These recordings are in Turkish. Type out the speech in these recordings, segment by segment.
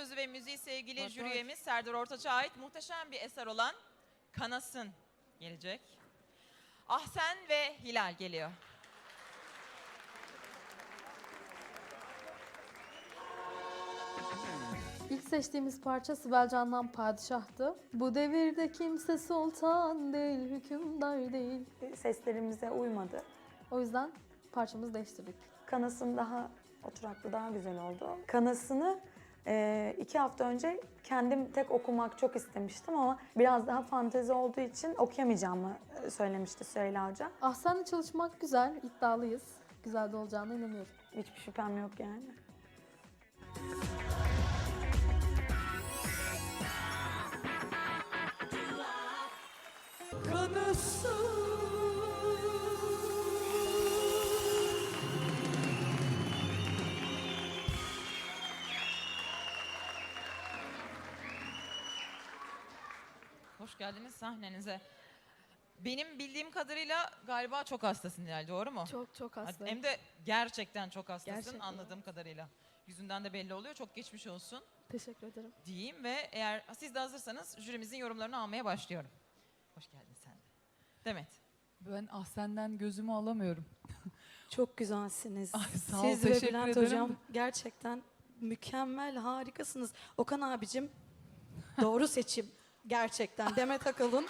sözü ve müziği sevgili Bak, jüri bak. üyemiz Serdar Ortaç'a ait muhteşem bir eser olan Kanasın gelecek. Ahsen ve Hilal geliyor. İlk seçtiğimiz parça Sibel Can'dan Padişah'tı. Bu devirde kimse sultan değil, hükümdar değil. Seslerimize uymadı. O yüzden parçamızı değiştirdik. Kanasın daha oturaklı, daha güzel oldu. Kanasını e, iki hafta önce kendim tek okumak çok istemiştim ama biraz daha fantezi olduğu için okuyamayacağımı e, söylemişti Süheyla Hoca. Ahsen'le çalışmak güzel, iddialıyız. Güzel de olacağına inanıyorum. Hiçbir şüphem yok yani. Hoş geldiniz sahnenize. Benim bildiğim kadarıyla galiba çok hastasın Hilal doğru mu? Çok çok hastayım. Hem de gerçekten çok hastasın Gerçekten. anladığım kadarıyla. Yüzünden de belli oluyor. Çok geçmiş olsun Teşekkür ederim. diyeyim ve eğer siz de hazırsanız jürimizin yorumlarını almaya başlıyorum. Hoş geldin sen de. Demet. Ben Ahsen'den gözümü alamıyorum. Çok güzelsiniz. Ay, sağ ol, Siz ve teşekkür Bülent ederim Hocam gerçekten mükemmel, harikasınız. Okan abicim doğru seçim. Gerçekten. Demet Akalın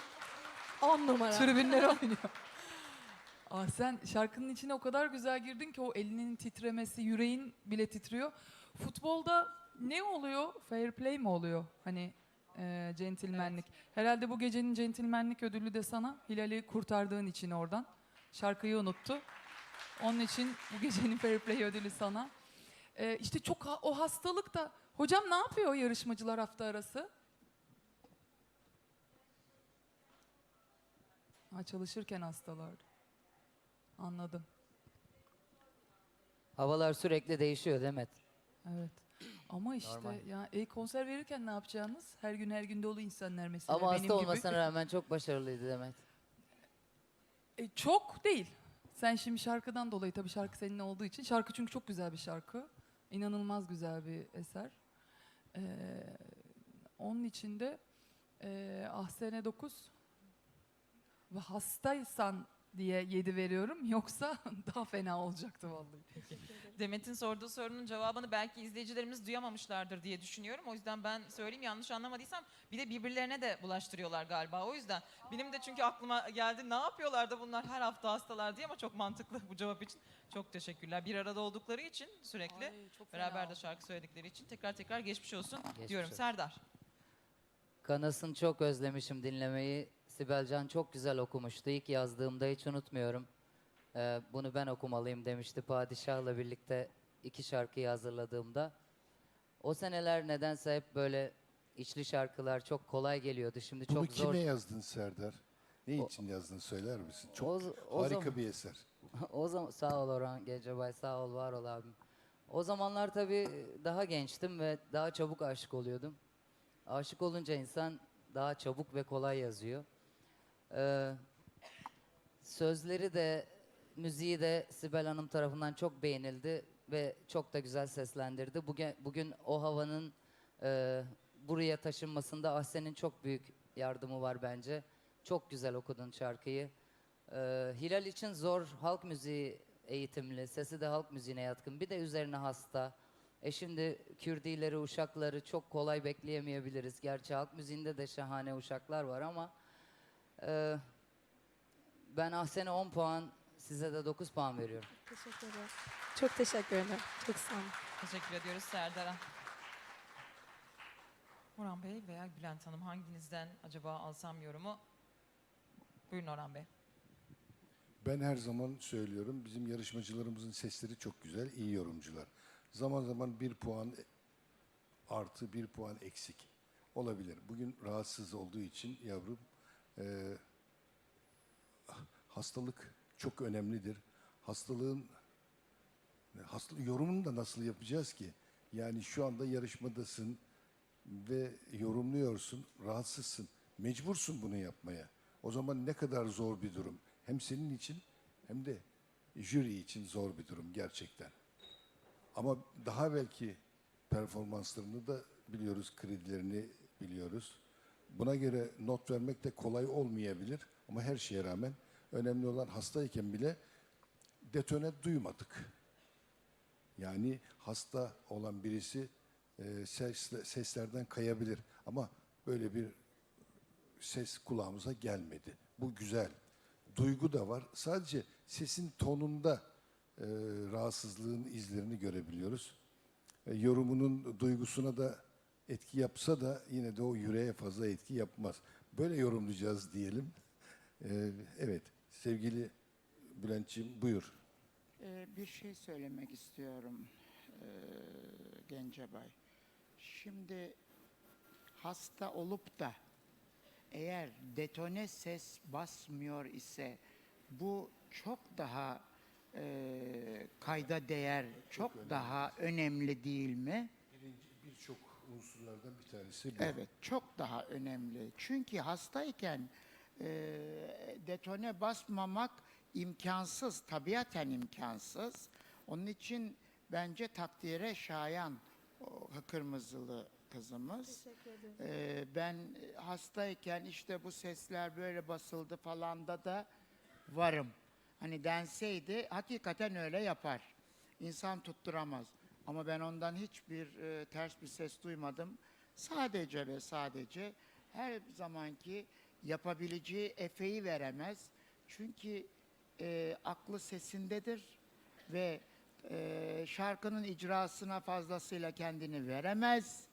10 numara. Tribünler oynuyor. Ahsen şarkının içine o kadar güzel girdin ki o elinin titremesi, yüreğin bile titriyor. Futbolda ne oluyor? Fair play mi oluyor? Hani e, centilmenlik. Herhalde bu gecenin centilmenlik ödülü de sana. Hilal'i kurtardığın için oradan. Şarkıyı unuttu. Onun için bu gecenin fair play ödülü sana. E, işte çok ha- o hastalık da. Hocam ne yapıyor yarışmacılar hafta arası? Ha, çalışırken hastalar. Anladım. Havalar sürekli değişiyor Demet. Evet. Ama işte Normal. ya e, konser verirken ne yapacağınız? Her gün her gün dolu insanlar mesela Ama benim hasta gibi. olmasına rağmen çok başarılıydı Demet. E, çok değil. Sen şimdi şarkıdan dolayı tabii şarkı senin olduğu için. Şarkı çünkü çok güzel bir şarkı. İnanılmaz güzel bir eser. Ee, onun içinde e, Ahsen'e 9 ve hastaysan diye 7 veriyorum. Yoksa daha fena olacaktı vallahi. Demet'in sorduğu sorunun cevabını belki izleyicilerimiz duyamamışlardır diye düşünüyorum. O yüzden ben söyleyeyim yanlış anlamadıysam bir de birbirlerine de bulaştırıyorlar galiba. O yüzden benim de çünkü aklıma geldi ne yapıyorlar da bunlar her hafta hastalar diye ama çok mantıklı bu cevap için. Çok teşekkürler. Bir arada oldukları için sürekli Ay, beraber de şarkı söyledikleri için tekrar tekrar geçmiş olsun Geçmiş diyorum. olsun. Serdar. Kanas'ın çok özlemişim dinlemeyi. Sibel Can çok güzel okumuştu. İlk yazdığımda hiç unutmuyorum. Ee, bunu ben okumalıyım demişti Padişah'la birlikte iki şarkıyı hazırladığımda. O seneler nedense hep böyle içli şarkılar çok kolay geliyordu. Şimdi Bunu çok zor. kime yazdın Serdar? Ne için yazdın söyler misin? Çok O- o harika zaman- bir eser. o zaman sağ ol Orhan Gencebay, sağ ol, var ol abim. O zamanlar tabii daha gençtim ve daha çabuk aşık oluyordum. Aşık olunca insan daha çabuk ve kolay yazıyor. Ee, sözleri de, müziği de Sibel Hanım tarafından çok beğenildi ve çok da güzel seslendirdi. Bugün, bugün o havanın e, buraya taşınmasında Ahsen'in çok büyük yardımı var bence. Çok güzel okudun şarkıyı. Ee, Hilal için zor halk müziği eğitimli, sesi de halk müziğine yatkın. Bir de üzerine hasta. E şimdi Kürdileri, uşakları çok kolay bekleyemeyebiliriz. Gerçi halk müziğinde de şahane uşaklar var ama e, ben Ahsen'e 10 puan, size de 9 puan veriyorum. Teşekkür ederim. Çok teşekkür ederim. Çok sağ olun. Teşekkür ediyoruz Serdar'a. Orhan Bey veya Bülent Hanım hanginizden acaba alsam yorumu? Buyurun Orhan Bey. Ben her zaman söylüyorum bizim yarışmacılarımızın sesleri çok güzel, iyi yorumcular. Zaman zaman bir puan artı bir puan eksik olabilir. Bugün rahatsız olduğu için yavrum eee, hastalık çok önemlidir. Hastalığın hasta, yorumunu da nasıl yapacağız ki? Yani şu anda yarışmadasın ve yorumluyorsun, rahatsızsın. Mecbursun bunu yapmaya. O zaman ne kadar zor bir durum. Hem senin için hem de jüri için zor bir durum gerçekten. Ama daha belki performanslarını da biliyoruz, kredilerini biliyoruz. Buna göre not vermek de kolay olmayabilir ama her şeye rağmen önemli olan hastayken bile detone duymadık. Yani hasta olan birisi e, ses, seslerden kayabilir ama böyle bir ses kulağımıza gelmedi. Bu güzel. Duygu da var. Sadece sesin tonunda e, rahatsızlığın izlerini görebiliyoruz. E, yorumunun duygusuna da etki yapsa da yine de o yüreğe fazla etki yapmaz. Böyle yorumlayacağız diyelim. E, evet, sevgili Bülent'ciğim buyur. Ee, bir şey söylemek istiyorum ee, Gencebay. Şimdi hasta olup da eğer detone ses basmıyor ise bu çok daha ee, kayda değer, çok, daha önemli değil mi? Birçok unsurlardan bir tanesi bu. Evet, çok daha önemli. Çünkü hastayken e, detone basmamak imkansız, tabiaten imkansız. Onun için bence takdire şayan o kırmızılı kızımız. E, ben hastayken işte bu sesler böyle basıldı falan da da varım. Hani denseydi hakikaten öyle yapar. İnsan tutturamaz. Ama ben ondan hiçbir e, ters bir ses duymadım. Sadece ve sadece her zamanki yapabileceği efeyi veremez. Çünkü e, aklı sesindedir ve e, şarkının icrasına fazlasıyla kendini veremez.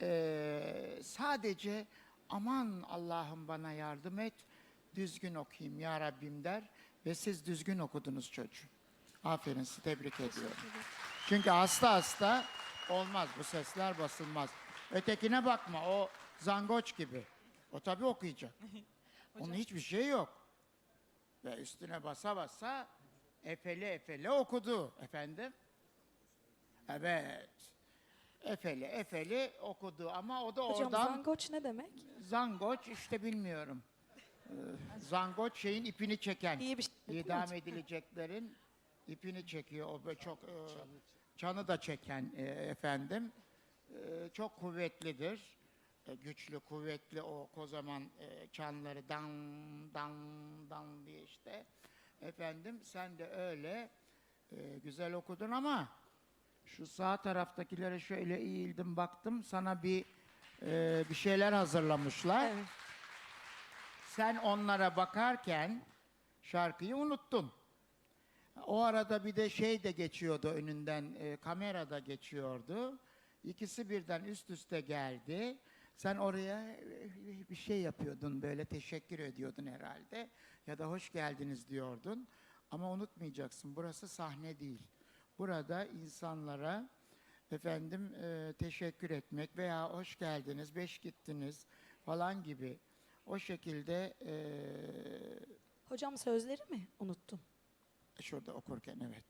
E, sadece aman Allah'ım bana yardım et, düzgün okuyayım ya Rabbim der ve siz düzgün okudunuz çocuğum. Aferin sizi tebrik ediyorum. Çünkü hasta hasta olmaz bu sesler basılmaz. Ötekine bakma o zangoç gibi. O tabii okuyacak. Onun hiçbir şey yok. Ve üstüne basa basa efeli efeli okudu efendim. Evet. Efeli efeli okudu ama o da Hocam oradan zangoç ne demek? zangoç işte bilmiyorum. Ee, zangoç şeyin ipini çeken. İyi bir şey idam edileceklerin ipini çekiyor. O böyle çok e, çanı da çeken e, efendim. E, çok kuvvetlidir. E, güçlü, kuvvetli o kocaman e, çanları dan dan dan diye işte. Efendim sen de öyle e, güzel okudun ama şu sağ taraftakilere şöyle eğildim baktım sana bir e, bir şeyler hazırlamışlar. Evet. Sen onlara bakarken şarkıyı unuttun. O arada bir de şey de geçiyordu önünden, e, kamera da geçiyordu. İkisi birden üst üste geldi. Sen oraya e, bir şey yapıyordun, böyle teşekkür ediyordun herhalde. Ya da hoş geldiniz diyordun. Ama unutmayacaksın, burası sahne değil. Burada insanlara efendim e, teşekkür etmek veya hoş geldiniz, beş gittiniz falan gibi o şekilde e, Hocam sözleri mi unuttun? Şurada okurken evet.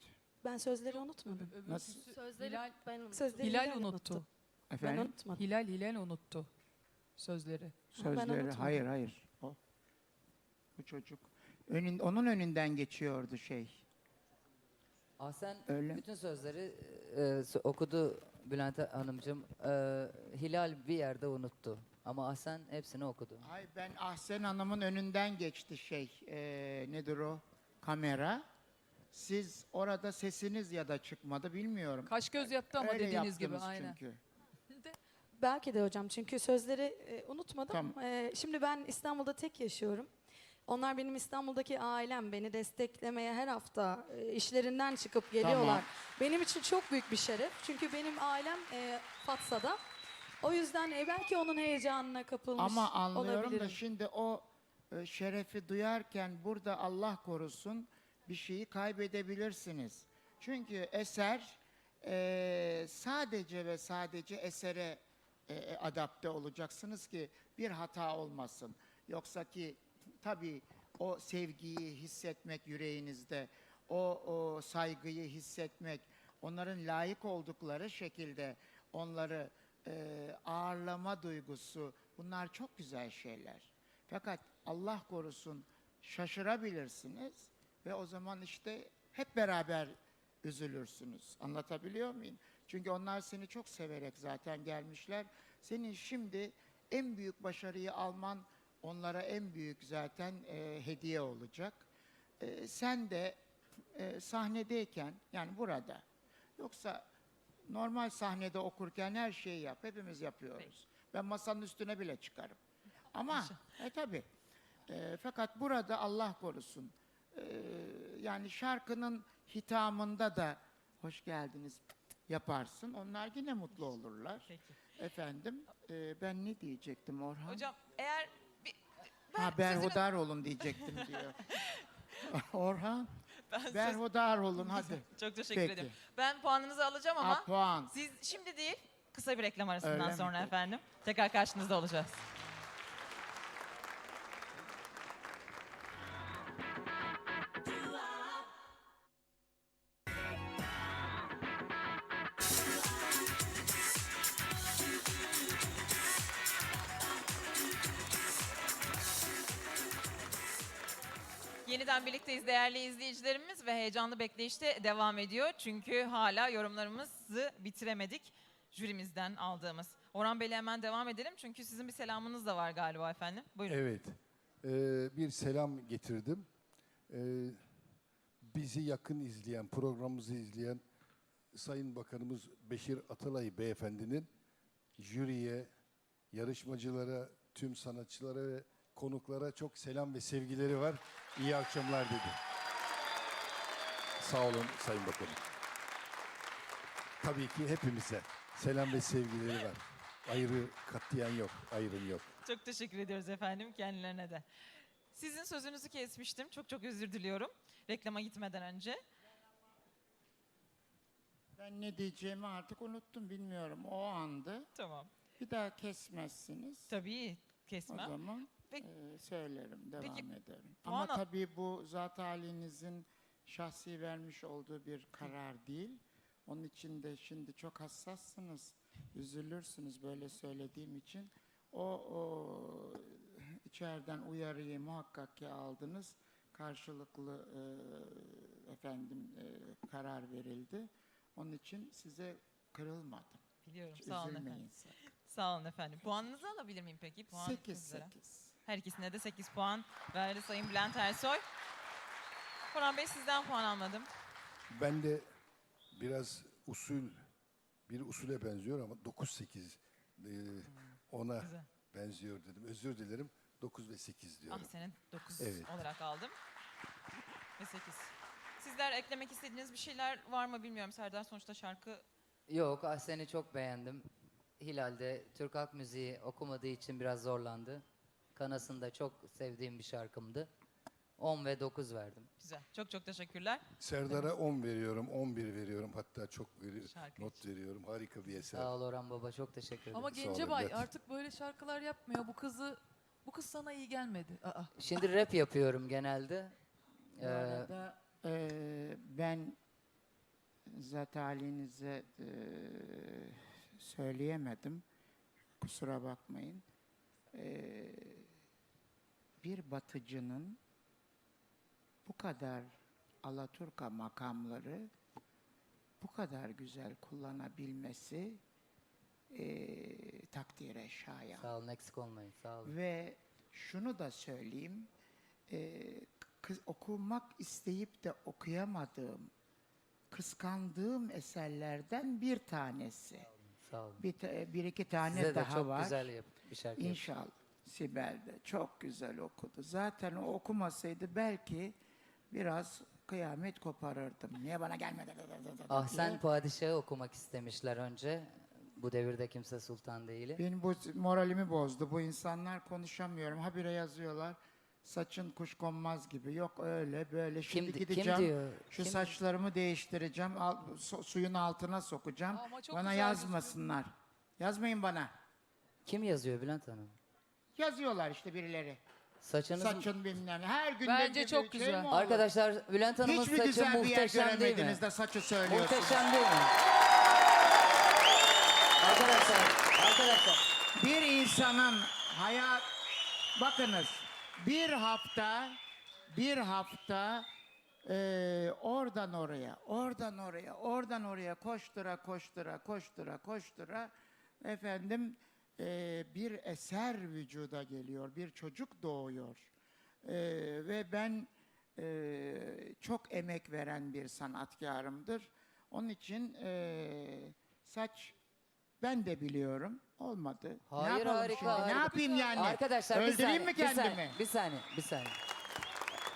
Ben sözleri unutmadım. Öbür Nasıl? Sözleri Hilal, Sözleri Hilal unuttu. Ben Efendim? unutmadım. Hilal Hilal unuttu sözleri. ben Sözleri unutmadım. hayır hayır. O. Bu çocuk önün, onun önünden geçiyordu şey. Ahsen Öyle. bütün sözleri e, okudu Bülent Hanımcığım. E, Hilal bir yerde unuttu. Ama Ahsen hepsini okudu. Ay ben Ahsen Hanım'ın önünden geçti şey. e, nedir o? Kamera. Siz orada sesiniz ya da çıkmadı bilmiyorum. Kaş göz yaptı ama Öyle dediğiniz gibi yaptınız aynen. Çünkü. Belki de hocam çünkü sözleri e, unutmadım. Tamam. E, şimdi ben İstanbul'da tek yaşıyorum. Onlar benim İstanbul'daki ailem beni desteklemeye her hafta e, işlerinden çıkıp geliyorlar. Tamam. Benim için çok büyük bir şeref. Çünkü benim ailem e, Fatsa'da. O yüzden e, belki onun heyecanına kapılmış Ama anlıyorum olabilirim. da şimdi o e, şerefi duyarken burada Allah korusun bir şeyi kaybedebilirsiniz. Çünkü eser e, sadece ve sadece esere e, adapte olacaksınız ki bir hata olmasın. Yoksa ki tabii o sevgiyi hissetmek yüreğinizde, o, o saygıyı hissetmek, onların layık oldukları şekilde onları e, ağırlama duygusu bunlar çok güzel şeyler. Fakat Allah korusun şaşırabilirsiniz ve o zaman işte hep beraber üzülürsünüz. Anlatabiliyor muyum? Çünkü onlar seni çok severek zaten gelmişler. Senin şimdi en büyük başarıyı alman onlara en büyük zaten e, hediye olacak. E, sen de e, sahnedeyken yani burada yoksa normal sahnede okurken her şeyi yap. Hepimiz yapıyoruz. Ben masanın üstüne bile çıkarım. Ama e tabi. fakat burada Allah korusun. E, yani şarkının hitamında da hoş geldiniz yaparsın. Onlar yine mutlu olurlar. Peki. Efendim e, ben ne diyecektim Orhan? Hocam eğer bir, ben ha sözünü- berhudar olun diyecektim diyor. Orhan ben söz- berhudar olun hadi. Çok teşekkür Peki. ederim. Ben puanınızı alacağım ama Ha, puan. siz şimdi değil kısa bir reklam arasından Öyle mi? sonra efendim. Tekrar karşınızda olacağız. Birlikteyiz değerli izleyicilerimiz ve heyecanlı bekleyişte devam ediyor. Çünkü hala yorumlarımızı bitiremedik jürimizden aldığımız. Orhan Bey'le hemen devam edelim çünkü sizin bir selamınız da var galiba efendim. Buyurun. Evet. Ee, bir selam getirdim. Ee, bizi yakın izleyen, programımızı izleyen Sayın Bakanımız Beşir Atalay Beyefendinin jüriye, yarışmacılara, tüm sanatçılara ve konuklara çok selam ve sevgileri var. İyi akşamlar dedi. Sağ olun Sayın Bakanım. Tabii ki hepimize selam ve sevgileri var. Ayrı katlayan yok, ayrım yok. Çok teşekkür ediyoruz efendim kendilerine de. Sizin sözünüzü kesmiştim. Çok çok özür diliyorum. Reklama gitmeden önce. Ben ne diyeceğimi artık unuttum bilmiyorum. O andı. Tamam. Bir daha kesmezsiniz. Tabii O kesmem. zaman Peki- e, söylerim, devam Peki, ederim. Ama tabii bu zat halinizin şahsi vermiş olduğu bir karar değil. Onun için de şimdi çok hassassınız. Üzülürsünüz böyle söylediğim için. O, o içeriden uyarıyı muhakkak ki aldınız. Karşılıklı e, efendim e, karar verildi. Onun için size kırılmadım. Biliyorum. Hiç Sağ olun efendim. Sağ olun efendim. Puanınızı alabilir miyim peki? Puan 8 sizlere. 8. Her ikisine de 8 puan verdi Sayın Bülent Ersoy. Orhan Bey sizden puan almadım. Ben de biraz usul, bir usule benziyor ama 9-8 e, ona Güzel. benziyor dedim. Özür dilerim. 9 ve 8 diyorum. Ah senin 9 Evet. olarak aldım. Ve 8. Sizler eklemek istediğiniz bir şeyler var mı bilmiyorum. Serdar sonuçta şarkı Yok, ah seni çok beğendim. Hilal'de Türk halk müziği okumadığı için biraz zorlandı. Kanasında çok sevdiğim bir şarkımdı. 10 ve 9 verdim. güzel. Çok çok teşekkürler. Serdar'a 10 veriyorum, 11 veriyorum. Hatta çok veri- Şarkı not veriyorum. Harika bir eser. Sağ ol Orhan Baba, çok teşekkür ederim. Ama Gencebay evet. artık böyle şarkılar yapmıyor. Bu kızı bu kız sana iyi gelmedi. Aa. Şimdi rap yapıyorum genelde. Bu Ee, arada eee, ben zat halinize eee, söyleyemedim. Kusura bakmayın. Eee, bir batıcının bu kadar Alaturka makamları bu kadar güzel kullanabilmesi eee takdire şayan. sağ olun, eksik olmayın. Sağ olun. Ve şunu da söyleyeyim. eee, kız, okumak isteyip de okuyamadığım, kıskandığım eserlerden bir tanesi. Sağ olun. Bir, ta- bir iki tane Size de daha çok var. güzel yap bir şarkı. İnşallah. Sibel de çok güzel okudu. Zaten o okumasaydı belki biraz kıyamet koparırdım. Niye bana gelmedi? Ah diye. sen padişahı okumak istemişler önce. Bu devirde kimse sultan değil. Benim bu moralimi bozdu. Bu insanlar konuşamıyorum. Habire yazıyorlar. Saçın kuşkonmaz gibi. Yok öyle böyle. Şimdi Kim, kim gideceğim. diyor? Şu Kim- saçlarımı değiştireceğim. al- su- suyun altına sokacağım. Ama çok bana güzel yazmasınlar. Yazmayın bana. Kim yazıyor Bülent Hanım? Yazıyorlar işte birileri. Saçınız Saçın bilmem ne. Her günde Bence çok şey güzel. Arkadaşlar Bülent Hanım'ın Hiç mi saçı güzel bir yer muhteşem değil mi? göremediniz de saçı söylüyorsunuz? Muhteşem değil mi? arkadaşlar, arkadaşlar. Bir insanın hayat bakınız bir hafta bir hafta Ee, oradan oraya, oradan oraya, oradan oraya koştura koştura koştura koştura efendim ee, bir eser vücuda geliyor, bir çocuk doğuyor. Ee, ve ben ee, çok emek veren bir sanatkarımdır. Onun için ee, saç ben de biliyorum olmadı. ne Hayır, yapalım harika, şimdi? harika. Ne yapayım yani? Arkadaşlar bir Öldüreyim saniye, mi bir saniye, kendimi? Bir saniye, bir saniye.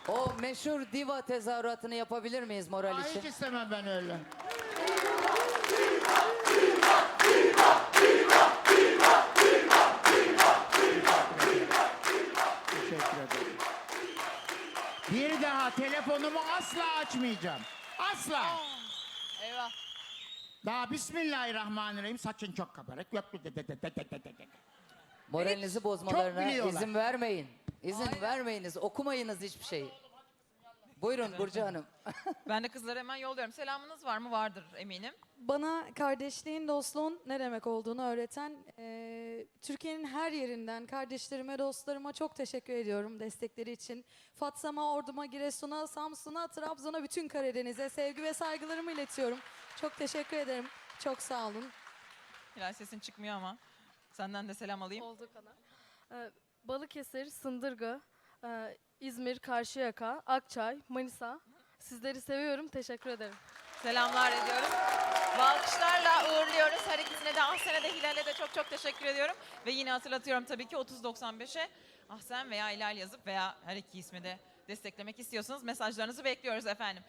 O meşhur diva tezahüratını yapabilir miyiz moral Aa, için? hiç istemem ben öyle. Daha telefonumu asla açmayacağım. Asla. Eyvah. Daha Bismillahirrahmanirrahim. Saçın çok kabarık. Yok de- de- de- de- de- de- de- de. Moralinizi bozmalarına biliyorlar. izin vermeyin. İzin vermeyiniz, okumayınız hiçbir şeyi. Buyurun Burcu Hanım. Ben de kızlara hemen yolluyorum. Selamınız var mı? Vardır eminim. Bana kardeşliğin, dostluğun ne demek olduğunu öğreten eee, Türkiye'nin her yerinden kardeşlerime, dostlarıma çok teşekkür ediyorum destekleri için. Fatsam'a, Ordum'a, Giresun'a, Samsun'a, Trabzon'a, bütün Karadeniz'e sevgi ve saygılarımı iletiyorum. Çok teşekkür ederim. Çok sağ olun. Hilal sesin çıkmıyor ama. Senden de selam alayım. Olduğu kadar. Ee, Balıkesir, Sındırgı, e, İzmir, Karşıyaka, Akçay, Manisa. Sizleri seviyorum. Teşekkür ederim. Selamlar ediyoruz. Alkışlarla uğurluyoruz. Her ikisine de Ahsen'e de Hilal'e de çok çok teşekkür ediyorum. Ve yine hatırlatıyorum tabii ki 3095'e Ahsen veya Hilal yazıp veya her iki ismi de desteklemek istiyorsanız mesajlarınızı bekliyoruz efendim.